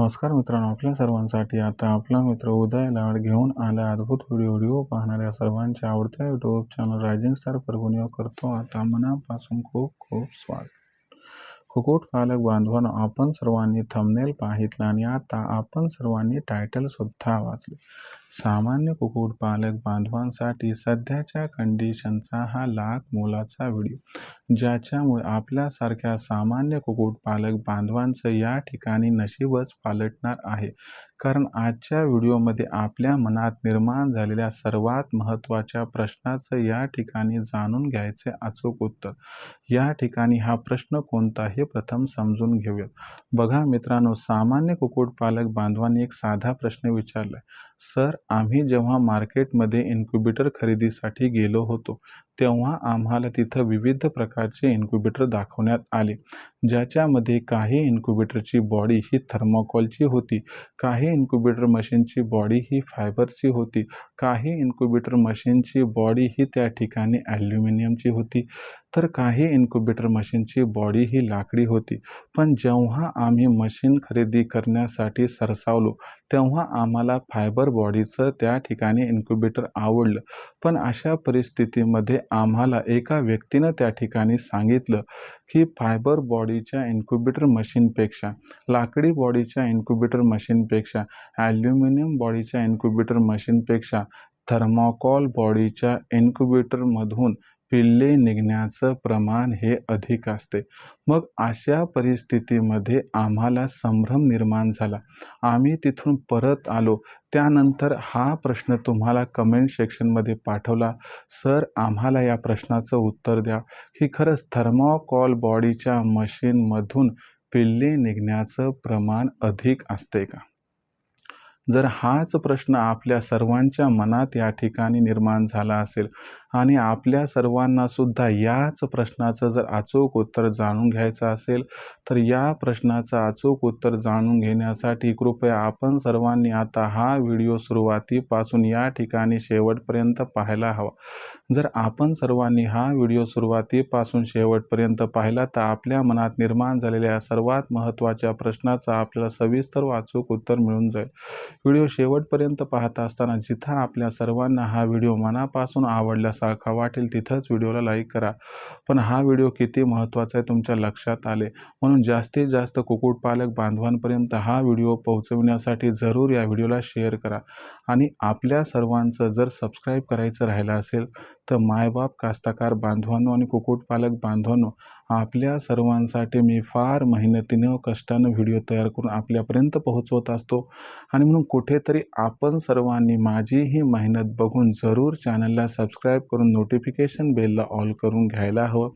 नमस्कार मित्रांनो आपल्या सर्वांसाठी आता आपला मित्र उदय लाड घेऊन आला अद्भुत व्हिडिओ व्हिडिओ पाहणाऱ्या सर्वांच्या आवडत्या YouTube channel Rising Star Parbhani करतो आता मनापासून खूप खूप स्वागत. कुकुट पालक बांधवांनो आपण सर्वांनी थंबनेल पाहितला आणि आता आपण सर्वांनी टायटल सुद्धा वाचले. सामान्य कुक्कुटपालक बांधवांसाठी सध्याच्या कंडिशनचा हा लाख मोलाचा व्हिडिओ ज्याच्यामुळे आपल्यासारख्या सामान्य कुक्कुटपालक बांधवांचं या ठिकाणी नशीबच पालटणार आहे. कारण आजच्या व्हिडिओमध्ये आपल्या मनात निर्माण झालेल्या सर्वात महत्त्वाच्या प्रश्नाचं या ठिकाणी जाणून घ्यायचे अचूक उत्तर. या ठिकाणी हा प्रश्न कोणता हे प्रथम समजून घेऊयात. बघा मित्रांनो सामान्य कुक्कुटपालक बांधवांनी एक साधा प्रश्न विचारलाय. सर आम्ही जेव्हा मार्केटमध्ये इन्क्युबेटर खरेदीसाठी गेलो होतो तेव्हा आम्हाला तिथं विविध प्रकारचे इन्क्युबेटर दाखवण्यात आले ज्याच्यामध्ये काही इन्क्युबेटरची बॉडी ही थर्मोकॉलची होती काही इन्क्युबेटर मशीनची बॉडी ही फायबरची होती काही इन्क्युबेटर मशीनची बॉडी ही त्या ठिकाणी ॲल्युमिनियमची होती. तर काही इन्क्युबेटर मशीनची बॉडी ही लाकडी होती. पण जेव्हा आम्ही मशीन खरेदी करण्यासाठी सरसावलो तेव्हा आम्हाला फायबर बॉडीचं त्या ठिकाणी इन्क्युबेटर आवडलं. पण अशा परिस्थितीमध्ये आम्हाला एका व्यक्तीनं त्या ठिकाणी सांगितलं की फायबर बॉडीच्या इन्क्युबेटर मशीनपेक्षा लाकडी बॉडीच्या इन्क्युबेटर मशीनपेक्षा ॲल्युमिनियम बॉडीच्या इन्क्युबेटर मशीनपेक्षा थर्माकॉल बॉडीच्या इन्क्युबेटरमधून पिल्ले निघण्याचं प्रमाण हे अधिक असते. मग अशा परिस्थितीमध्ये आम्हाला संभ्रम निर्माण झाला. आम्ही तिथून परत आलो. त्यानंतर हा प्रश्न तुम्हाला कमेंट सेक्शनमध्ये पाठवला. सर आम्हाला या प्रश्नाचं उत्तर द्या. ही खरंच थर्मोकॉल बॉडीच्या मशीनमधून पिल्ले निघण्याचं प्रमाण अधिक असते का? जर हाच प्रश्न आपल्या सर्वांच्या मनात या ठिकाणी निर्माण झाला असेल आणि आपल्या सर्वांना सुद्धा याच प्रश्नाचं जर अचूक उत्तर जाणून घ्यायचं असेल तर या प्रश्नाचं अचूक उत्तर जाणून घेण्यासाठी कृपया आपण सर्वांनी आता हा व्हिडिओ सुरुवातीपासून या ठिकाणी शेवटपर्यंत पाहायला हवा. जर आपण सर्वांनी हा व्हिडिओ सुरुवातीपासून शेवटपर्यंत पाहिला तर आपल्या मनात निर्माण झालेल्या सर्वात महत्त्वाच्या प्रश्नाचं आपल्याला सविस्तर वाचूक उत्तर मिळून जाईल. व्हिडिओ शेवटपर्यंत पाहत असताना जिथं आपल्या सर्वांना हा व्हिडिओ मनापासून सारखा वाटेल तिथंच व्हिडिओला लाईक करा. पण हा व्हिडिओ किती महत्त्वाचा आहे तुमच्या लक्षात आले. म्हणून जास्तीत जास्त कुक्कुटपालक बांधवांपर्यंत हा व्हिडिओ पोहोचवण्यासाठी जरूर या व्हिडिओला शेअर करा. आणि आपल्या सर्वांचं जर सबस्क्राईब करायचं राहिलं असेल तर मायबाप कास्तकार बांधवांनो आणि कुक्कुटपालक बांधवांनो आपल्या सर्वांसाठी मी फार मेहनतीनं कष्टानं व्हिडिओ तयार करून आपल्यापर्यंत पोहोचवत असतो. आणि म्हणून कुठेतरी आपण सर्वांनी माझी ही मेहनत बघून जरूर चॅनलला सबस्क्राईब करून नोटिफिकेशन बेलला ऑल करून घ्यायला हवं.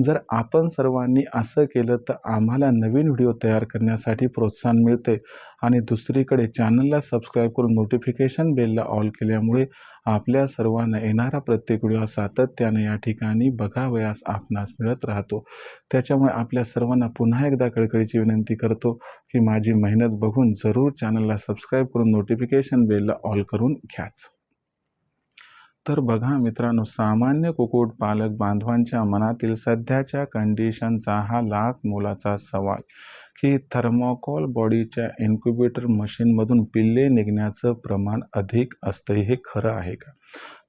जर आपण सर्वांनी असं केलं तर आम्हाला नवीन व्हिडिओ तयार करण्यासाठी प्रोत्साहन मिळते. आणि दुसरीकडे चॅनलला सबस्क्राईब करून नोटिफिकेशन बेलला ऑल केल्यामुळे आपल्या सर्वांना येणारा प्रत्येक व्हिडिओ सातत्याने या ठिकाणी बघावयास आपणास मिळत राहतो. त्याच्यामुळे आपल्या सर्वांना पुन्हा एकदा कळकळीची विनंती करतो की माझी मेहनत बघून जरूर चॅनलला सबस्क्राईब करून नोटिफिकेशन बेलला ऑल करून घ्याच. तर बघा मित्रांनो सामान्य कुक्कुटपालक बांधवांच्या मनातील सध्याच्या कंडिशनचा हा लाख मोलाचा सवाल. की थर्मोकॉल बॉडीच्या इन्क्युबेटर मशीनमधून पिल्ले निघण्याचं प्रमाण अधिक असतं हे खरं आहे का?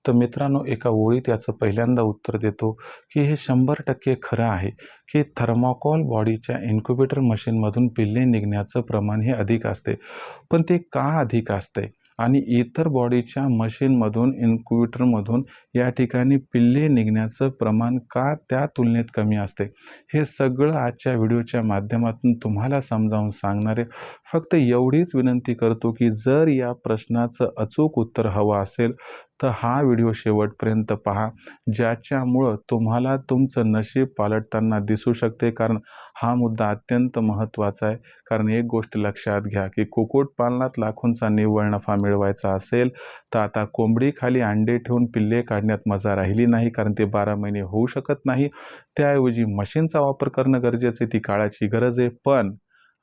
तर मित्रांनो एका ओळीत याचं पहिल्यांदा उत्तर देतो की हे शंभर टक्के खरं आहे की थर्मोकॉल बॉडीच्या इन्क्युबेटर मशीनमधून पिल्ले निघण्याचं प्रमाण हे अधिक असते. पण ते का अधिक असते? आणि इतर बॉडीच्या मशीनमधून इन्क्युबेटरमधून या ठिकाणी पिल्ले निघण्याचं प्रमाण का त्या तुलनेत कमी असते? हे सगळं आजच्या व्हिडिओच्या माध्यमातून तुम्हाला समजावून सांगणारे फक्त एवढीच विनंती करतो की जर या प्रश्नाचं अचूक उत्तर हवं असेल तर हा व्हिडिओ शेवटपर्यंत पहा ज्याच्यामुळं तुम्हाला तुमचं नशीब पालटताना दिसू शकते. कारण हा मुद्दा अत्यंत महत्त्वाचा आहे. कारण एक गोष्ट लक्षात घ्या की कुक्कुटपालनात लाखोंचा निव्वळ नफा मिळवायचा असेल तर आता कोंबडीखाली अंडे ठेवून पिल्ले काढण्यात मजा राहिली नाही. कारण ते बारा महिने होऊ शकत नाही. त्याऐवजी मशीनचा वापर करणं गरजेचं आहे ती काळाची गरज आहे. पण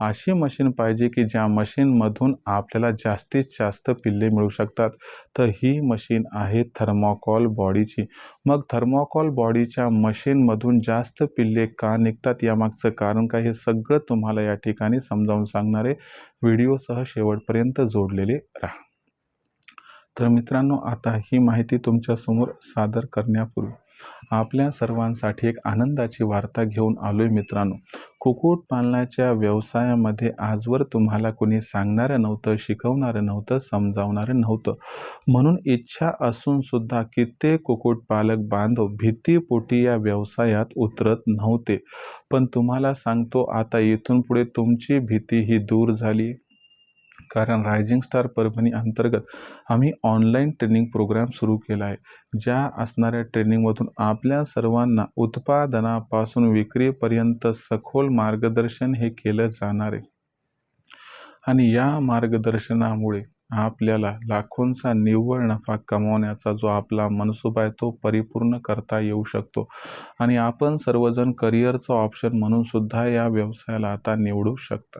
अशी मशीन पाहिजे की ज्या मशीनमधून आपल्याला जास्तीत जास्त पिल्ले मिळू शकतात. तर ही मशीन आहे थर्मोकॉल बॉडीची. मग थर्मोकॉल बॉडीच्या मशीनमधून जास्त पिल्ले का निघतात यामागचं कारण काय हे सगळं तुम्हाला या ठिकाणी समजावून सांगणारे व्हिडिओसह शेवटपर्यंत जोडलेले राहा. तर मित्रांनो आता ही माहिती तुमच्यासमोर सादर करण्यापूर्वी आपल्या सर्वांसाठी एक आनंदाची वार्ता घेऊन आलोय मित्रांनो. कुक्कुटपालनाच्या व्यवसायामध्ये आजवर तुम्हाला कोणी सांगणारं नव्हतं शिकवणारं नव्हतं समजावणारं नव्हतं. म्हणून इच्छा असून सुद्धा कित्येक कुक्कुटपालक बांधव भीतीपोटी या व्यवसायात उतरत नव्हते. पण तुम्हाला सांगतो आता इथून पुढे तुमची भीती ही दूर झाली. कारण रायझिंग स्टार परभणी अंतर्गत आम्ही ऑनलाईन ट्रेनिंग प्रोग्राम सुरू केला आहे. ज्या असणाऱ्या ट्रेनिंगमधून आपल्या सर्वांना उत्पादनापासून विक्रीपर्यंत सखोल मार्गदर्शन हे केलं जाणार आहे. आणि या मार्गदर्शनामुळे आपल्याला लाखोंचा निव्वळ नफा कमवण्याचा जो आपला मनसुबा आहे तो परिपूर्ण करता येऊ शकतो. आणि आपण सर्वजण करिअरचा ऑप्शन म्हणून सुद्धा या व्यवसायाला आता निवडू शकता.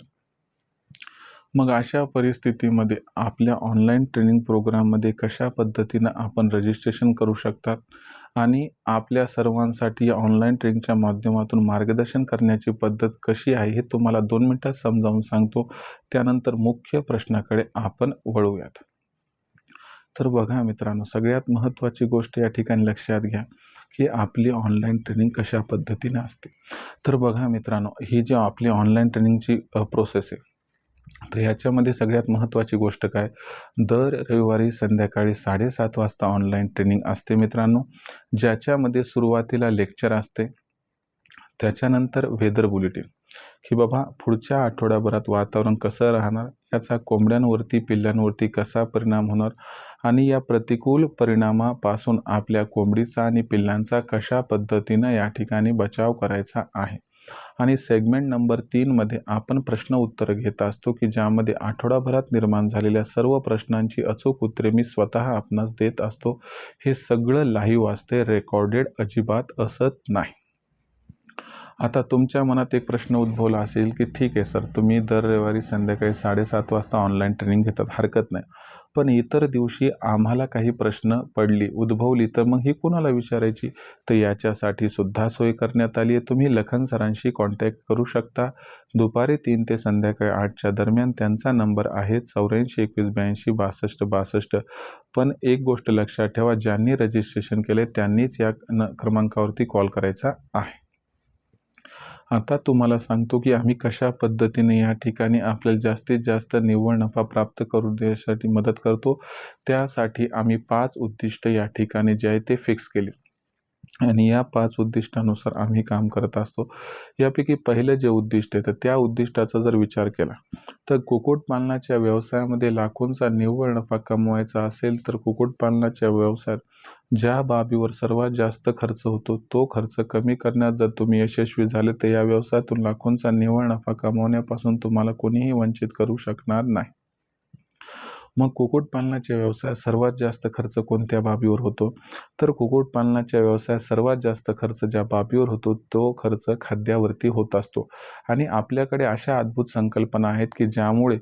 मग अशा परिस्थितीमध्ये आपल्या ऑनलाईन ट्रेनिंग प्रोग्राममध्ये कशा पद्धतीनं आपण रजिस्ट्रेशन करू शकतात? आणि आपल्या सर्वांसाठी या ऑनलाईन ट्रेनिंगच्या माध्यमातून मार्गदर्शन करण्याची पद्धत कशी आहे हे तुम्हाला दोन मिनटात समजावून सांगतो. त्यानंतर मुख्य प्रश्नाकडे आपण वळूयात. तर बघा मित्रांनो सगळ्यात महत्त्वाची गोष्ट या ठिकाणी लक्षात घ्या की आपली ऑनलाईन ट्रेनिंग कशा पद्धतीने असते. तर बघा मित्रांनो ही जी आपली ऑनलाईन ट्रेनिंगची प्रोसेस आहे तर ह्याच्यामध्ये सगळ्यात महत्त्वाची गोष्ट काय? दर रविवारी संध्याकाळी साडेसात वाजता ऑनलाईन ट्रेनिंग असते मित्रांनो ज्याच्यामध्ये सुरुवातीला लेक्चर असते त्याच्यानंतर वेदर बुलेटिन की बाबा पुढच्या आठवड्याभरात वातावरण कसं राहणार? याचा कोंबड्यांवरती पिल्लांवरती कसा परिणाम होणार? आणि या प्रतिकूल परिणामापासून आपल्या कोंबडीचा आणि पिल्लांचा कशा पद्धतीनं या ठिकाणी बचाव करायचा आहे? आणि सेगमेंट नंबर तीनमध्ये आपण प्रश्न उत्तर घेत असतो की ज्यामध्ये आठवडाभरात निर्माण झालेल्या सर्व प्रश्नांची अचूक उत्तरे मी स्वतः आपणास देत असतो. हे सगळं लाईव्ह असते रेकॉर्डेड अजिबात असत नाही. आता तुमच्या मनात एक प्रश्न उद्भवला असेल की ठीक आहे सर तुम्ही दर रविवारी संध्याकाळी साडेसात वाजता ऑनलाईन ट्रेनिंग घेतात हरकत नाही. पण इतर दिवशी आम्हाला काही प्रश्न पडली उद्भवली तर मग ही कुणाला विचारायची? तर याच्यासाठी सुद्धा सोय करण्यात आली आहे. तुम्ही लखन सरांशी कॉन्टॅक्ट करू शकता. दुपारी तीन ते संध्याकाळी आठच्या दरम्यान त्यांचा नंबर आहे चौऱ्याऐंशी एकवीस ब्याऐंशी बासष्ट बासष्ट. पण एक गोष्ट लक्षात ठेवा ज्यांनी रजिस्ट्रेशन केले त्यांनीच या क्रमांकावरती कॉल करायचा आहे. आता तुम्हाला सांगतो की आम्ही कशा पद्धतीने या ठिकाणी आपल्याला जास्तीत जास्त निव्वळ नफा प्राप्त करून देण्यासाठी मदत करतो. त्यासाठी आम्ही पाच उद्दिष्ट या ठिकाणी जे आहे ते फिक्स केले. आणि या पाच उद्दिष्टानुसार आम्ही काम करत असतो. यापैकी पहिलं जे उद्दिष्ट आहे तर त्या उद्दिष्टाचा जर विचार केला तर कुक्कुटपालनाच्या व्यवसायामध्ये लाखोंचा निव्वळ नफा कमवायचा असेल तर कुक्कुटपालनाच्या व्यवसायात ज्या बाबीवर सर्वात जास्त खर्च होतो तो खर्च कमी करण्यात जर तुम्ही यशस्वी झाले तर या व्यवसायातून लाखोंचा निव्वळ नफा कमवण्यापासून तुम्हाला कोणीही वंचित करू शकणार नाही. मग कुक्कुटपालनाच्या व्यवसायात सर्वात जास्त खर्च कोणत्या बाबीवर होतो? तर कुक्कुटपालनाच्या व्यवसायात सर्वात जास्त खर्च ज्या बाबीवर होतो तो खर्च खाद्यावरती होत असतो. आणि आपल्याकडे अशा अद्भुत संकल्पना आहेत की ज्यामुळे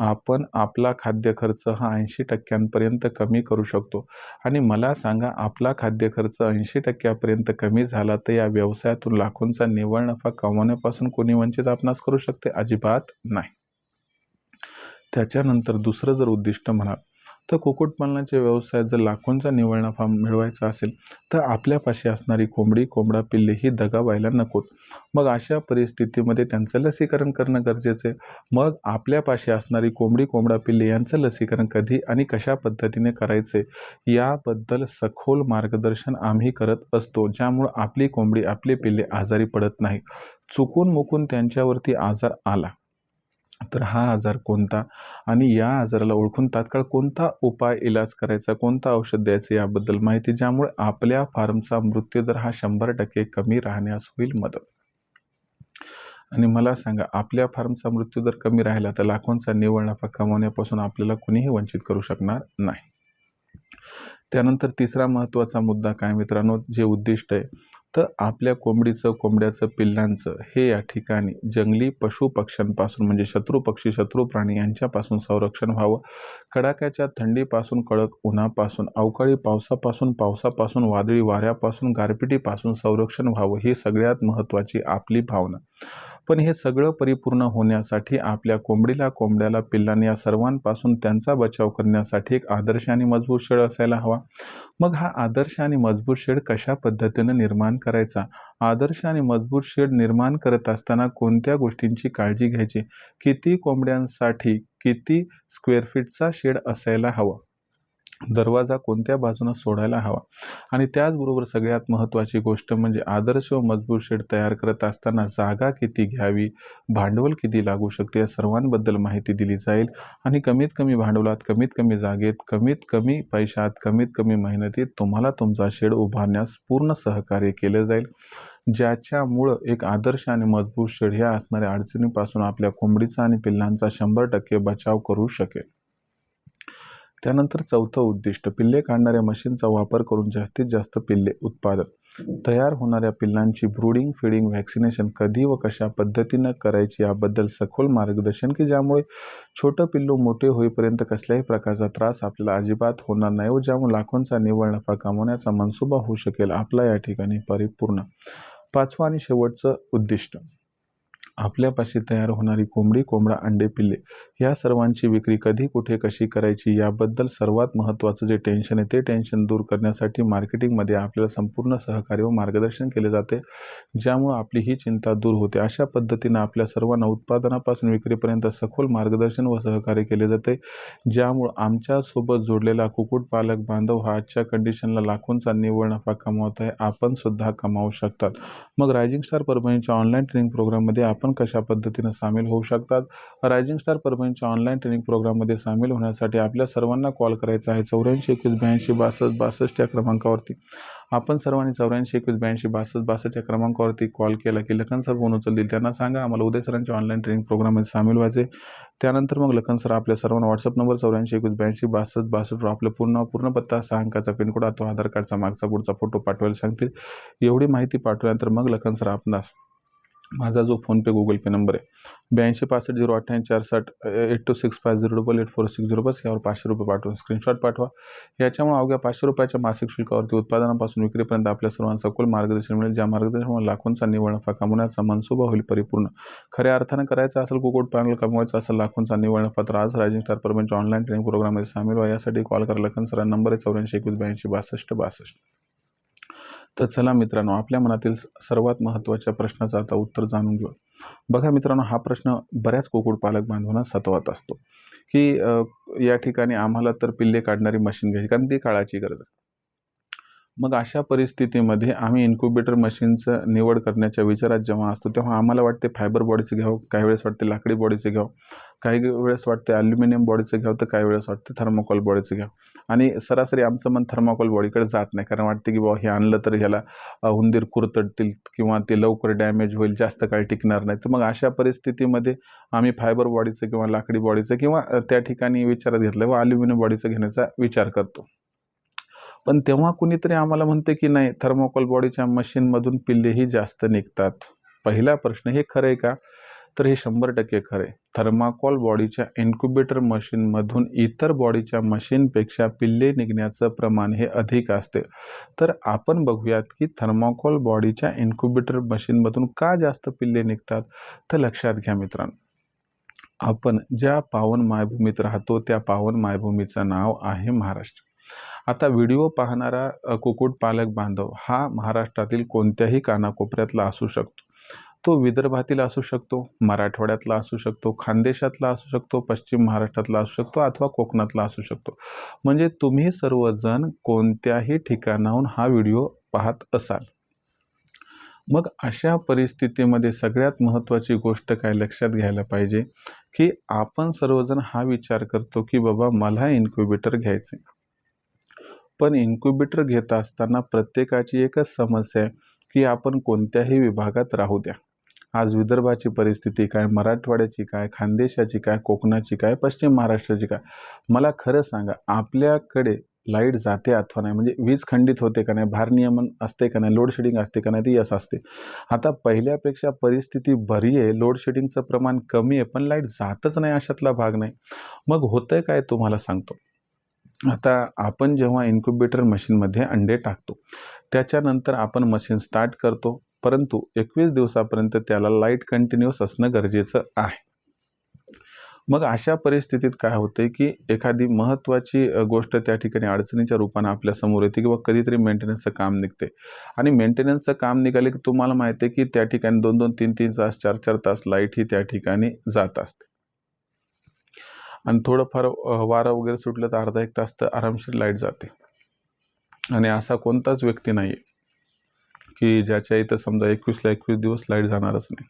आपण आपला खाद्य खर्च हा ऐंशी टक्क्यांपर्यंत कमी करू शकतो. आणि मला सांगा आपला खाद्य खर्च ऐंशी टक्क्यापर्यंत कमी झाला तर या व्यवसायातून लाखोंचा निव्वळ नफा कमावण्यापासून कोणी वंचित आपणास करू शकते? अजिबात नाही. त्याच्यानंतर दुसरं जर उद्दिष्ट म्हणाल तर कुक्कुटपालनाच्या व्यवसायात जर लाखोंचा निव्वळ नफा मिळवायचा असेल तर आपल्यापाशी असणारी कोंबडी कोंबडा पिल्ले ही दगा व्हायला नकोत. मग अशा परिस्थितीमध्ये त्यांचं लसीकरण करणं गरजेचं आहे. मग आपल्यापाशी असणारी कोंबडी कोंबडा पिल्ले यांचं लसीकरण कधी आणि कशा पद्धतीने करायचे याबद्दल सखोल मार्गदर्शन आम्ही करत असतो ज्यामुळं आपली कोंबडी आपले पिल्ले आजारी पडत नाही चुकून मुकून त्यांच्यावरती आजार आला. तर हा आजार कोणता? आणि या आजाराला ओळखून तात्काळ कोणता उपाय इलाज करायचा? कोणता औषध द्यायचं? याबद्दल माहिती ज्यामुळे आपल्या फार्मचा मृत्यूदर हा शंभर टक्के कमी राहण्यास होईल मदत. आणि मला सांगा आपल्या फार्मचा मृत्यूदर कमी राहिला तर लाखोंचा निव्वळ नफा कमावण्यापासून आपल्याला कुणीही वंचित करू शकणार नाही. त्यानंतर तिसरा महत्त्वाचा मुद्दा काय मित्रांनो? जे उद्दिष्ट आहे. तर आपल्या कोंबडीचं कोंबड्याचं पिल्लांचं हे या ठिकाणी जंगली पशु पक्ष्यांपासून म्हणजे शत्रू पक्षी शत्रू प्राणी यांच्यापासून संरक्षण व्हावं. कडाक्याच्या थंडीपासून कडक उन्हापासून अवकाळी पावसापासून पावसापासून वादळी वाऱ्यापासून गारपिटीपासून संरक्षण व्हावं ही सगळ्यात महत्त्वाची आपली भावना. पण हे सगळं परिपूर्ण होण्यासाठी आपल्या कोंबडीला कोंबड्याला पिल्लांनी या सर्वांपासून त्यांचा बचाव करण्यासाठी एक आदर्श आणि मजबूत शेड असायला हवा. मग हा आदर्श आणि मजबूत शेड कशा पद्धतीनं निर्माण करायचा? आदर्श आणि मजबूत शेड निर्माण करत असताना कोणत्या गोष्टींची काळजी घ्यायची? किती कोंबड्यांसाठी किती स्क्वेअर फीटचा शेड असायला हवा? दरवाजा कोणत्या बाजूने सोडायला हवा? आणि त्याचबरोबर सगळ्यात महत्त्वाची गोष्ट म्हणजे आदर्श व मजबूत शेड तयार करत असताना जागा किती घ्यावी? भांडवल किती लागू शकते? या सर्वांबद्दल माहिती दिली जाईल. आणि कमीत कमी भांडवलात कमीत कमी जागेत कमीत कमी पैशात कमीत कमी मेहनतीत तुम्हाला तुमचा शेड उभारण्यास पूर्ण सहकार्य केलं जाईल. ज्याच्यामुळं एक आदर्श आणि मजबूत शेड ह्या असणाऱ्या अडचणीपासून आपल्या कोंबडीचा आणि पिल्लांचा शंभर टक्के बचाव करू शकेल. त्यानंतर चौथं उद्दिष्ट पिल्ले काढणाऱ्या मशीनचा वापर करून जास्तीत जास्त पिल्ले उत्पादन. तयार होणाऱ्या पिल्लांची ब्रूडिंग फिडिंग व्हॅक्सिनेशन कधी व कशा पद्धतीनं करायची याबद्दल सखोल मार्गदर्शन की ज्यामुळे छोटं पिल्लू मोठे होईपर्यंत कसल्याही प्रकारचा त्रास आपल्याला अजिबात होणार नाही व ज्यामुळे लाखोंचा निव्वळ नफा कमवण्याचा मनसुबा होऊ शकेल आपला या ठिकाणी परिपूर्ण. पाचवं आणि शेवटचं उद्दिष्ट. आपल्यापाशी तयार होणारी कोंबडी कोंबडा अंडे पिल्ले या सर्वांची विक्री कधी कुठे कशी करायची याबद्दल सर्वात महत्त्वाचं जे टेन्शन आहे ते टेन्शन दूर करण्यासाठी मार्केटिंगमध्ये आपल्याला संपूर्ण सहकार्य व मार्गदर्शन केले जाते ज्यामुळं आपली ही चिंता दूर होते. अशा पद्धतीनं आपल्या सर्वांना उत्पादनापासून विक्रीपर्यंत सखोल मार्गदर्शन व सहकार्य केले जाते ज्यामुळं आमच्यासोबत जोडलेला कुक्कुटपालक बांधव हा आजच्या कंडिशनला लाखोंचा निव्वळ नफा कमावत आहे. आपण सुद्धा कमावू शकतात. मग रायझिंग स्टार परभणीच्या ऑनलाईन ट्रेनिंग प्रोग्राममध्ये आपण कशा पद्धतीनं सामील होऊ शकतात? रायझिंग स्टार परभणीच्या ऑनलाईन ट्रेनिंग प्रोग्राममध्ये सामील होण्यासाठी आपल्या सर्वांना कॉल करायचा आहे. चौऱ्याऐंशी एकवीस ब्याऐंशी बासष्ट बासष्ट या क्रमांकावरती. आपण सर्वांनी चौऱ्याऐंशी एकवीस ब्याऐंशी बासष्ट बासष्ट या क्रमांकावरती कॉल केला की लखन सर फोन उचलतील. त्यांना सांगा आम्हाला उदय सरांच्या ऑनलाईन ट्रेनिंग प्रोग्राममध्ये सामील व्हायचे त्यानंतर मग लखन सर आपल्या सर्वांना व्हॉट्सअप नंबर चौऱ्याऐंशी एकवीस ब्याऐंशी बासष्ट बासष्टवर आपलं पूर्ण पूर्ण पत्ता सहा अंकाचा पिनकोड अथवा आधार कार्डचा मागचा पुढचा फोटो पाठवायला सांगतील. एवढी माहिती पाठवल्यानंतर मग लखन सर आपणास माझा जो फोनपे गुगल पे नंबर आहे ब्याऐंशी पासष्ट झिरो अठ्ठ्याऐंशी चार साठ eight two six five zero double eight four six zero बस यावर पाचशे रुपये पाठवून स्क्रीनशॉट पाठवा. याच्यामुळे अवघ्या पाचशे रुपयाच्या मासिक शुल्कावरती उत्पादनापासून विक्रीपर्यंत आपल्या सर्वांना सखोल मार्गदर्शन मिळेल ज्या मार्गदर्शनामुळे लाखोंचा निव्वळ नफा कमवण्याचा मनसुबा होईल परिपूर्ण. खऱ्या अर्थानं करायचं असेल कुकुट पांगल कमवायचं असेल लाखोंचा निव्वळ नफा तर आज रायजिंग स्टार परमेंटच्या ऑनलाईन ट्रेनिंग प्रोग्राममध्ये सामील व्हा. यासाठी कॉल करा लखन सर नंबर आहे चौऱ्याऐंशी एकवीस ब्याऐंशी बासष्ट बासष्ट. तर चला मित्रांनो आपल्या मनातील सर्वात महत्त्वाच्या प्रश्नाचं आता उत्तर जाणून घेऊ. बघा मित्रांनो हा प्रश्न बऱ्याच कुक्कुटपालक बांधवांना सतवत असतो. की या ठिकाणी आम्हाला तर पिल्ले काढणारी मशीन घ्यायची कारण ती काळाची गरज आहे. मग अशा परिस्थितीमध्ये आम्ही इन्क्युबेटर मशीनचं निवड करण्याच्या विचारात जेव्हा असतो तेव्हा आम्हाला वाटते फायबर बॉडीचं घ्यावं काही वेळेस वाटते लाकडी बॉडीचं घ्यावं काही वेळेस वाटते ॲल्युमिनियम बॉडीचं घ्यावं तर काही वेळेस वाटते थर्मोकॉल बॉडीचं घ्यावं. आणि सरासरी आमचं मन थर्माकॉल बॉडीकडे जात नाही कारण वाटते की बाबा हे आणलं तर ह्याला उंदीर कुरतडतील किंवा ते लवकर डॅमेज होईल जास्त काळ टिकणार नाही. तर मग अशा परिस्थितीमध्ये आम्ही फायबर बॉडीचं किंवा लाकडी बॉडीचं किंवा त्या ठिकाणी विचारात घेतलं व ॲल्युमिनियम बॉडीचं घेण्याचा विचार करतो. पण तेव्हा कुणीतरी आम्हाला म्हणते की नाही थर्मोकॉल बॉडीच्या मशीनमधून पिल्लेही जास्त निघतात. पहिला प्रश्न हे खरं आहे का? तर हे शंभर टक्के खरे आहे थर्माकॉल बॉडीच्या इन्क्युबेटर मशीनमधून इतर बॉडीच्या मशीनपेक्षा पिल्ले निघण्याचं प्रमाण हे अधिक असते. तर आपण बघूयात की थर्माकॉल बॉडीच्या इन्क्युबेटर मशीनमधून का जास्त पिल्ले निघतात? तर लक्षात घ्या मित्रांनो. आपण ज्या पावन मायभूमीत राहतो त्या पावन मायभूमीचं नाव आहे महाराष्ट्र. आता व्हिडिओ पाहणारा कुक्कुटपालक बांधव हा महाराष्ट्रातील कोणत्याही कानाकोपऱ्यातला असू शकतो. तो विदर्भातील असू शकतो मराठवाड्यातला असू शकतो खानदेशातला असू शकतो पश्चिम महाराष्ट्रातला असू शकतो अथवा कोकणातला असू शकतो. म्हणजे तुम्ही सर्वजण कोणत्याही ठिकाणाहून हा व्हिडिओ पाहत असाल. मग अशा परिस्थितीमध्ये सगळ्यात महत्त्वाची गोष्ट काय लक्षात घ्यायला पाहिजे? की आपण सर्वजण हा विचार करतो की बाबा मला इन्क्युबेटर घ्यायचे पण इन्क्युबेटर घेत असताना प्रत्येकाची एकच समस्या आहे की आपण कोणत्याही विभागात राहू द्या. आज विदर्भाची परिस्थिती काय मराठवाड्याची काय खानदेशाची काय कोकणाची काय पश्चिम महाराष्ट्राची काय? मला खरं सांगा आपल्याकडे लाइट जाते अथवा नाही? म्हणजे वीज खंडित होते का नाही? भार नियमन असते का नाही? लोडशेडिंग असते का नाही? ती यस असते. आता पहिल्यापेक्षा परिस्थिती बरी आहे लोडशेडिंगचं प्रमाण कमी आहे पण लाइट जातच नाही अशातला भाग नाही. मग होतंय काय? तुम्हाला सांगतो. आता आपण जेव्हा इन्क्युबेटर मशीनमध्ये अंडे टाकतो त्याच्यानंतर आपण मशीन स्टार्ट करतो परंतु एकवीस दिवसापर्यंत त्याला लाइट कंटिन्युअस असणं गरजेचं आहे. मग अशा परिस्थितीत काय होते की एखादी महत्त्वाची गोष्ट त्या ठिकाणी अडचणीच्या रूपानं आपल्यासमोर येते किंवा कधीतरी मेंटेनन्सचं काम निघते. आणि मेंटेनन्सचं काम निघाले की तुम्हाला माहिती आहे की त्या ठिकाणी दोन दोन तीन तीन तास चार चार तास लाइट ही त्या ठिकाणी जात असते. आणि थोडंफार वारा वारं वगैरे सुटलं तर अर्धा एक तास तर आरामशीर लाइट जाते. आणि असा कोणताच व्यक्ती नाही आहे की ज्याच्या इथं समजा एकवीसला एकवीस दिवस लाइट जाणारच नाही.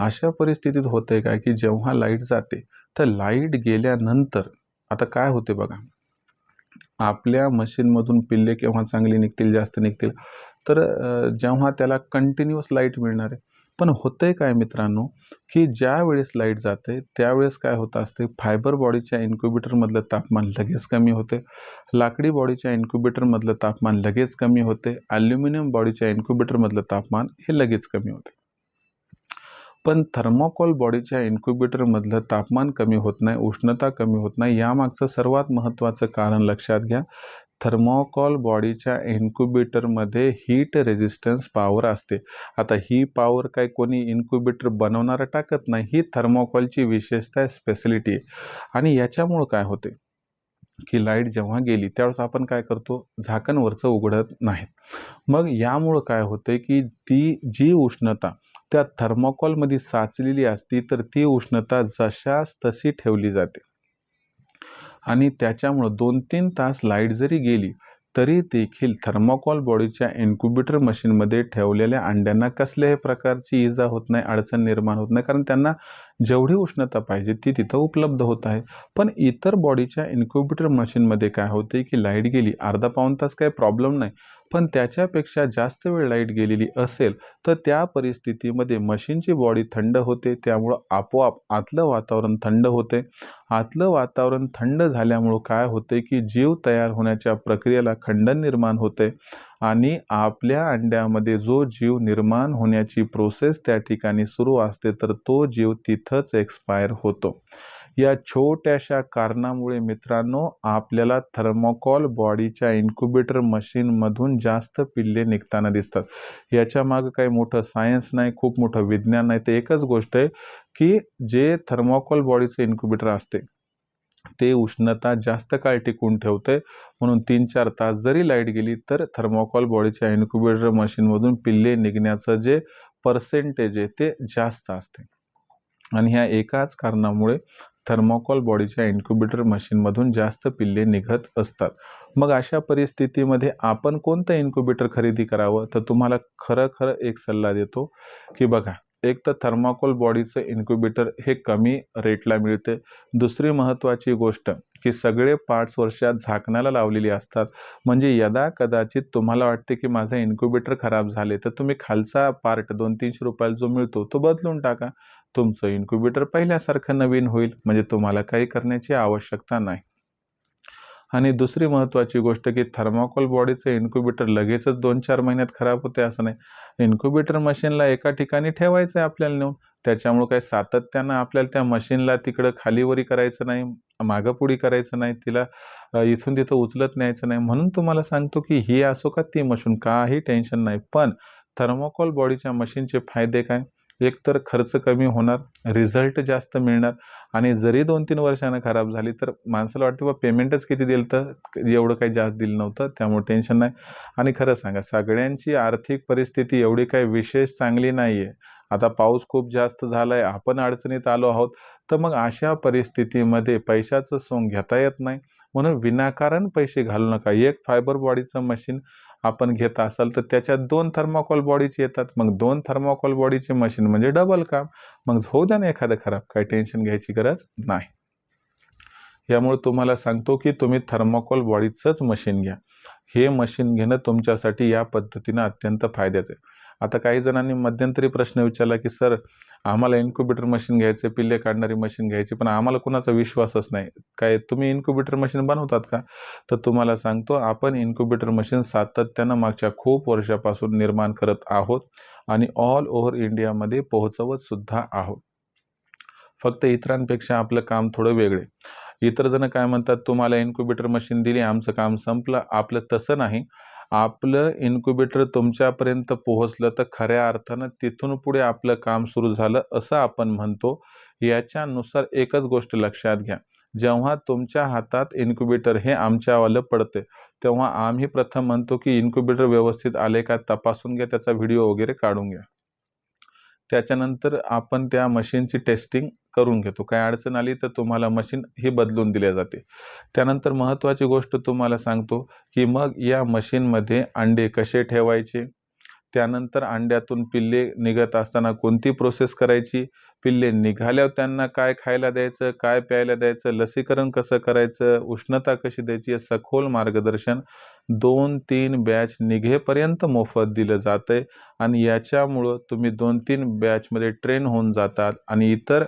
अशा परिस्थितीत होते काय की जेव्हा लाइट जाते तर लाइट गेल्यानंतर आता काय होते बघा. आपल्या मशीनमधून पिल्ले केव्हा चांगली निघतील जास्त निघतील तर जेव्हा त्याला कंटिन्युअस लाइट मिळणार आहे पण होतं आहे काय मित्रांनो की ज्या वेळेस लाइट जाते त्यावेळेस काय होत असते फायबर बॉडीच्या इन्क्युबेटरमधलं तापमान लगेच कमी होते. लाकडी बॉडीच्या इन्क्युबेटरमधलं तापमान लगेच कमी होते. ॲल्युमिनियम बॉडीच्या इन्क्युबेटरमधलं तापमान हे लगेच कमी होते. पण थर्मोकॉल बॉडीच्या इन्क्युबेटरमधलं तापमान कमी होत नाही उष्णता कमी होत नाही यामागचं सर्वात महत्त्वाचं कारण लक्षात घ्या थर्मोकॉल बॉडीच्या इन्क्युबेटरमध्ये हीट रेजिस्टन्स पॉवर असते. आता ही पॉवर काय कोणी इन्क्युबेटर बनवणारं टाकत नाही ही थर्मोकॉलची विशेषता स्पेशलिटी आहे. आणि याच्यामुळं काय होते? की लाइट जेव्हा गेली त्यावेळेस आपण काय करतो? झाकण वरचं उघडत नाही मग यामुळं काय होते की ती जी उष्णता त्या थर्मोकॉलमध्ये साचलेली असती तर ती उष्णता जशास तशी ठेवली जाते. आणि त्याच्यामुळं दोन तीन तास लाइट जरी गेली तरी देखील थर्माकॉल बॉडीच्या इन्क्युबेटर मशीनमध्ये ठेवलेल्या अंड्यांना कसल्याही प्रकारची इजा होत नाही अडचण निर्माण होत नाही. कारण त्यांना जेवढी उष्णता पाहिजे ती तिथं उपलब्ध होत आहे. पण इतर बॉडीच्या इन्क्युबेटर मशीनमध्ये काय होते की लाइट गेली अर्धा पाऊण तास काही प्रॉब्लेम नाही. पण त्याच्यापेक्षा जास्त वेळ लाइट गेलेली असेल तर त्या परिस्थितीमध्ये मशीनची बॉडी थंड होते त्यामुळं आपोआप आतलं वातावरण थंड होते. आतलं वातावरण थंड झाल्यामुळं काय होते की जीव तयार होण्याच्या प्रक्रियेला खंडन निर्माण होते आणि आपल्या अंड्यामध्ये जो जीव निर्माण होण्याची प्रोसेस त्या ठिकाणी सुरू असते तर तो जीव तिथंच एक्सपायर होतो. या छोट्याशा कारणामुळे मित्रांनो आपल्याला थर्मोकॉल बॉडीच्या इन्क्युबेटर मशीनमधून जास्त पिल्ले निघताना दिसतात. याच्या मागं काही मोठं सायन्स नाही खूप मोठं विज्ञान नाही. ते एकच गोष्ट आहे की जे थर्मोकॉल बॉडीचं इन्क्युबेटर असते ते उष्णता जास्त काळ टिकून ठेवते. म्हणून तीन चार तास जरी लाइट गेली तर थर्मोकॉल बॉडीच्या इन्क्युबेटर मशीनमधून पिल्ले निघण्याचं जे पर्सेंटेज आहे ते जास्त असते. आणि ह्या एकाच कारणामुळे थर्मोकॉल बॉडीच्या इन्क्युबेटर मशीनमधून जास्त पिल्ले निघत असतात. मग अशा परिस्थितीमध्ये आपण कोणतं इन्क्युबेटर खरेदी करावं? तर तुम्हाला खरं खरं एक सल्ला देतो की बघा एक तर थर्माकोल बॉडीचं इन्क्युबेटर हे कमी रेटला मिळते. दुसरी महत्त्वाची गोष्ट की सगळे पार्ट्स वर्षात झाकणाला लावलेली असतात. म्हणजे यदा कदाचित तुम्हाला वाटते की माझं इन्क्युबेटर खराब झाले तर तुम्ही खालचा पार्ट दोन तीनशे रुपयाला जो मिळतो तो बदलून टाका. तुमचं इन्क्युबेटर पहिल्यासारखं नवीन होईल म्हणजे तुम्हाला काही करण्याची आवश्यकता नाही. आणि दुसरी महत्त्वाची गोष्ट की थर्माकोल बॉडीचं इन्क्युबेटर लगेचच दोन चार महिन्यात खराब होते असं नाही. इन्क्युबेटर मशीनला एका ठिकाणी ठेवायचं आहे आपल्याला नेऊन त्याच्यामुळं काय सातत्यानं आपल्याला त्या मशीनला तिकडं खालीवरी करायचं नाही मागंपुढी करायचं नाही तिला इथून तिथं उचलत न्यायचं नाही. म्हणून तुम्हाला सांगतो की ही असो का ती मशीन काही टेन्शन नाही. पण थर्माकोल बॉडीच्या मशीनचे फायदे काय? एक तर खर्च कमी होणार रिझल्ट जास्त मिळणार आणि जरी दोन तीन वर्षानं खराब झाली तर माणसाला वाटतं बा पेमेंटच किती दिलं तर एवढं काही जास्त दिलं नव्हतं त्यामुळे टेन्शन नाही. आणि खरं सांगा सगळ्यांची आर्थिक परिस्थिती एवढी काही विशेष चांगली नाही आहे आता पाऊस खूप जास्त झाला आहे आपण अडचणीत आलो आहोत तर मग अशा परिस्थितीमध्ये पैशाचं सोंग घेता येत नाही. म्हणून विनाकारण पैसे घालू नका. एक फायबर बॉडीचं मशीन आपण घेत असाल तर त्याच्यात दोन थर्माकोल बॉडीचे येतात. मग दोन थर्माकोल बॉडीचे मशीन म्हणजे डबल काम. मग होऊ द्या ना एखादं खराब काही टेन्शन घ्यायची गरज नाही. यामुळे तुम्हाला सांगतो की तुम्ही थर्माकोल बॉडीचंच मशीन घ्या. हे मशीन घेणं तुमच्यासाठी या पद्धतीनं अत्यंत फायद्याचं आहे. आता काही जणांनी मध्यंतरी प्रश्न विचारला की सर आम्हाला इन्क्युबेटर मशीन घ्यायचं पिल्ले काढणारी मशीन घ्यायची पण आम्हाला कुणाचा विश्वासच नाही. काय तुम्ही इन्क्युबेटर मशीन बनवतात का? तर तुम्हाला सांगतो आपण इन्क्युबेटर मशीन सातत्यानं मागच्या खूप वर्षापासून निर्माण करत आहोत आणि ऑल ओव्हर इंडियामध्ये पोहोचवत सुद्धा आहोत. फक्त इतरांपेक्षा आपलं काम थोडं वेगळे. इतर जण काय म्हणतात तुम्हाला इन्क्युबेटर मशीन दिली आमचं काम संपलं आपलं तसं नाही. आपलं इन्क्युबेटर तुमच्यापर्यंत पोहोचलं तर खऱ्या अर्थानं तिथून पुढे आपलं काम सुरू झालं असं आपण म्हणतो. याच्यानुसार एकच गोष्ट लक्षात घ्या. जेव्हा तुमच्या हातात इन्क्युबेटर हे आमच्यावालं पडते तेव्हा आम्ही प्रथम म्हणतो की इन्क्युबेटर व्यवस्थित आले का तपासून घ्या त्याचा व्हिडिओ वगैरे काढून घ्या. त्याच्यानंतर आपण त्या मशीनची टेस्टिंग करून घेतो. काय अडचण आली तर तुम्हाला मशीन ही बदलून दिल्या जाते. त्यानंतर महत्त्वाची गोष्ट तुम्हाला सांगतो की मग या मशीनमध्ये अंडे कसे ठेवायचे? त्यानंतर अंड्यातून पिल्ले निघत असताना कोणती प्रोसेस करायची? पिल्ले निघाल्यावर त्यांना काय खायला द्यायचं? काय प्यायला द्यायचं? लसीकरण कसं करायचं? उष्णता कशी द्यायची? हे सखोल मार्गदर्शन दोन तीन बॅच निघेपर्यंत मोफत दिलं जातं आहे आणि याच्यामुळं तुम्ही दोन तीन बॅचमध्ये ट्रेन होऊन जातात. आणि इतर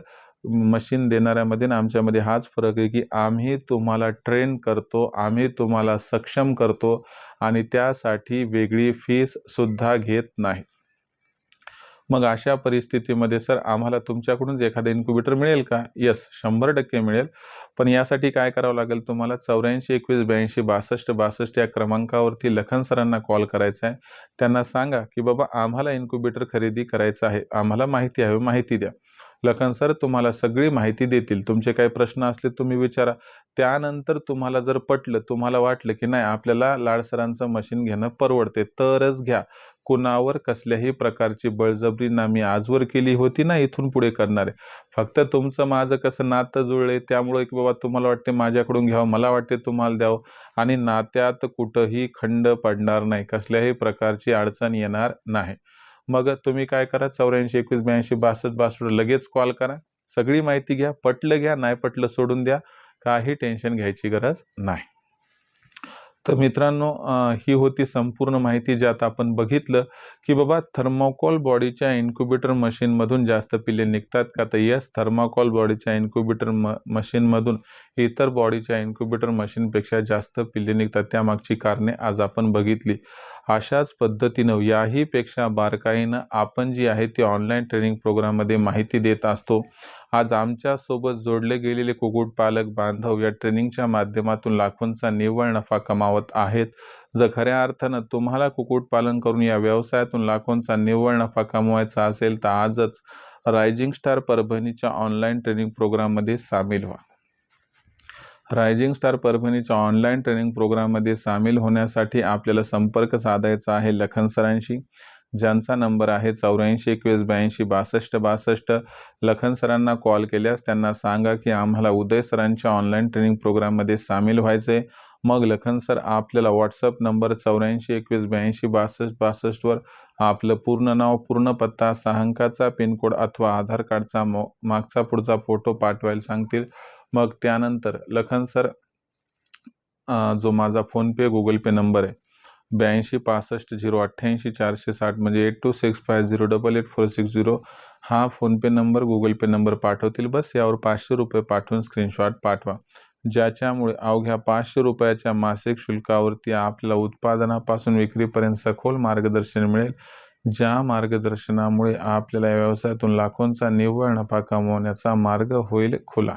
मशीन देणाऱ्यामध्ये आणि आमच्यामध्ये हाच फरक आहे की आम्ही तुम्हाला ट्रेन करतो आम्ही तुम्हाला सक्षम करतो आणि त्यासाठी वेगळी फीससुद्धा घेत नाही. मग अशा परिस्थितीमध्ये सर आम्हाला तुमच्याकडून एखादं इन्क्युबेटर मिळेल का? यस शंभर टक्के मिळेल. पण यासाठी काय करावं लागेल तुम्हाला? चौऱ्याऐंशी एकवीस ब्याऐंशी बासष्ट बासष्ट या क्रमांकावरती लखन सरांना कॉल करायचा आहे. त्यांना सांगा की बाबा आम्हाला इन्क्युबेटर खरेदी करायचं आहे. आम्हाला माहिती हवी माहिती द्या. लखन सर तुम्हाला सगळी माहिती देतील. तुमचे काही प्रश्न असले तुम्ही विचारा. त्यानंतर तुम्हाला जर पटलं तुम्हाला वाटलं की नाही आपल्याला लाड सरांचं मशीन घेणं परवडते तरच घ्या. कुणावर कसल्याही प्रकारची बळजबरी ना मी आजवर केली होती ना इथून पुढे करणार. आहे फक्त तुमचं माझं कसं नातं जुळले त्यामुळे की बाबा तुम्हाला वाटते माझ्याकडून घ्यावं मला वाटते तुम्हाला द्यावं. आणि नात्यात कुठंही खंड पडणार नाही कसल्याही प्रकारची अडचण येणार नाही. मग तुम्ही काय करा चौऱ्याऐंशी एकवीस ब्याऐंशी बासष्ट बासष्ट लगेच कॉल करा. सगळी माहिती घ्या पटलं घ्या नाही पटलं सोडून द्या. काही टेन्शन घ्यायची गरज नाही. तर मित्रांनो ही होती संपूर्ण माहिती ज्यात आपण बघितलं की बाबा थर्माकोल बॉडीच्या इन्क्युबेटर मशीनमधून जास्त पिल्ले निघतात का? तर यस थर्माकॉल बॉडीच्या इन्क्युबेटर म मशीनमधून इतर बॉडीच्या इन्क्युबेटर मशीनपेक्षा जास्त पिल्ले निघतात. त्यामागची कारणे आज आपण बघितली. अशाच पद्धतीनं याहीपेक्षा बारकाईनं आपण जी आहे ती ऑनलाईन ट्रेनिंग प्रोग्राममध्ये माहिती देत असतो. आज आमच्यासोबत जोडले गेलेले कुक्कुटपालक बांधव या ट्रेनिंगच्या माध्यमातून लाखोंचा निव्वळ नफा कमावत आहेत. जर खऱ्या अर्थानं तुम्हाला कुक्कुटपालन करून या व्यवसायातून लाखोंचा निव्वळ नफा कमवायचा असेल तर आजच रायझिंग स्टार परभणीच्या ऑनलाईन ट्रेनिंग प्रोग्राममध्ये सामील व्हा. रायझिंग स्टार परभणीच्या ऑनलाईन ट्रेनिंग प्रोग्राममध्ये सामील होण्यासाठी आपल्याला संपर्क साधायचा आहे लखन सरांशी ज्यांचा नंबर आहे चौऱ्याऐंशी एकवीस ब्याऐंशी बासष्ट बासष्ट. लखन सरांना कॉल केल्यास त्यांना सांगा की आम्हाला उदय सरांच्या ऑनलाईन ट्रेनिंग प्रोग्राममध्ये सामील व्हायचे मग लखन सर आपल्याला व्हॉट्सअप नंबर चौऱ्याऐंशी एकवीस ब्याऐंशी बासष्ट बासष्टवर आपलं पूर्ण नाव पूर्ण पत्ता सहा अंकाचा पिनकोड अथवा आधार कार्डचा मो मागचा पुढचा फोटो पाठवायला सांगतील. मग त्यानंतर लखन सर जो माझा फोनपे गुगल पे नंबर आहे ब्याऐंशी पासष्ट झिरो अठ्ठ्याऐंशी चारशे साठ म्हणजे eight two six five zero double eight four six zero हा PhonePe number Google Pay number पाठवतील. बस यावर पाचशे रुपये पाठवून स्क्रीनशॉट पाठवा. ज्याच्यामुळे अवघ्या पाचशे रुपयाच्या मासिक शुल्कावरती आपल्याला उत्पादनापासून विक्रीपर्यंत सखोल मार्गदर्शन मिळेल. ज्या मार्गदर्शनामुळे आपल्याला या व्यवसायातून लाखोंचा निव्वळ नफा कमवण्याचा मार्ग होईल खुला.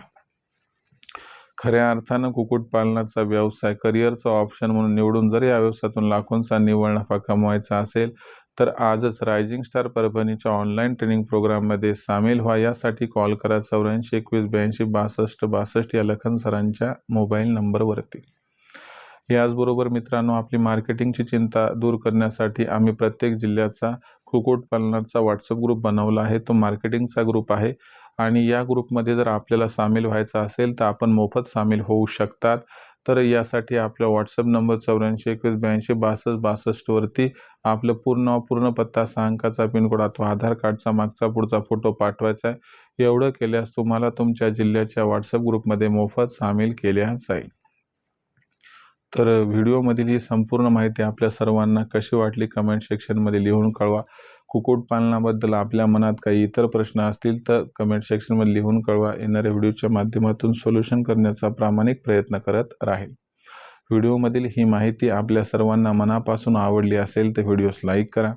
खऱ्या अर्थानं कुक्कुटपालनाचा व्यवसाय करिअरचा ऑप्शन म्हणून निवडून जर या व्यवसायातून लाखोंचा निव्वळ नफा कमवायचा असेल तर आजच रायझिंग स्टार परभणीच्या ऑनलाईन ट्रेनिंग प्रोग्राममध्ये सामील व्हा. यासाठी कॉल करा चौऱ्याऐंशी एकवीस ब्याऐंशी बासष्ट बासष्ट या लखन सरांच्या मोबाईल नंबरवरती याचबरोबर मित्रांनो आपली मार्केटिंगची चिंता दूर करण्यासाठी आम्ही प्रत्येक जिल्ह्याचा कुक्कुटपालनाचा व्हॉट्सअप ग्रुप बनवला आहे. तो मार्केटिंगचा ग्रुप आहे. आणि या ग्रुपमध्ये जर आपल्याला सामील व्हायचं असेल तर आपण मोफत सामील होऊ शकतात. तर यासाठी आपला व्हॉट्सअप नंबर चौऱ्याऐंशी एकवीस ब्याऐंशी बासष्ट बासष्टवरती आपलं पूर्ण पूर्ण पत्ता सहा अंकाचा पिनकोड अथवा आधार कार्डचा मागचा पुढचा फोटो पाठवायचा आहे. एवढं केल्यास तुम्हाला तुमच्या जिल्ह्याच्या व्हॉट्सअप ग्रुपमध्ये मोफत सामील केल्या जाईल. तर व्हिडिओमधील ही संपूर्ण माहिती आपल्या सर्वांना कशी वाटली कमेंट सेक्शनमध्ये लिहून कळवा. कुक्कुटपालनाबद्दल आपल्या मनात काही इतर प्रश्न असतील तर कमेंट सेक्शनमध्ये लिहून कळवा. येणाऱ्या व्हिडिओच्या माध्यमातून सोल्युशन करण्याचा प्रामाणिक प्रयत्न करत राहील. व्हिडिओमधील ही माहिती आपल्या सर्वांना मनापासून आवडली असेल तर व्हिडिओस लाईक करा.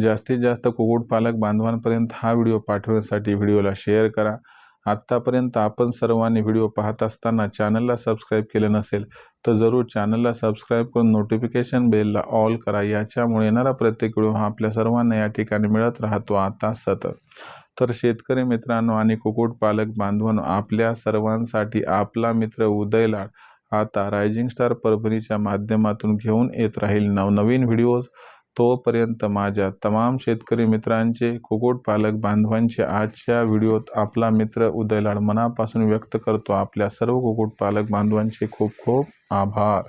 जास्तीत जास्त कुक्कुटपालक बांधवांपर्यंत हा व्हिडिओ पाठवण्यासाठी व्हिडिओला शेअर करा. आत्तापर्यंत आपण सर्वांनी व्हिडिओ पाहत असताना चॅनलला सबस्क्राईब केले नसेल तर जरूर चॅनलला सबस्क्राईब करून नोटिफिकेशन बेलला ऑल करा. याच्यामुळे येणारा प्रत्येक व्हिडिओ हा आपल्या सर्वांना या ठिकाणी मिळत राहतो. आता सतत. तर शेतकरी मित्रांनो आणि कुक्कुटपालक बांधवांनो आपल्या सर्वांसाठी आपला मित्र उदयलाड आता रायझिंग स्टार परभणीच्या माध्यमातून घेऊन येत राहील नवनवीन व्हिडिओज. तोपर्यंत माझ्या तमाम शेतकरी मित्रांचे कुक्कुटपालक बांधवांचे आजच्या व्हिडिओत आपला मित्र उदयलाड मनापासून व्यक्त करतो. आपल्या सर्व कुक्कुटपालक बांधवांचे खूप खूप आभार.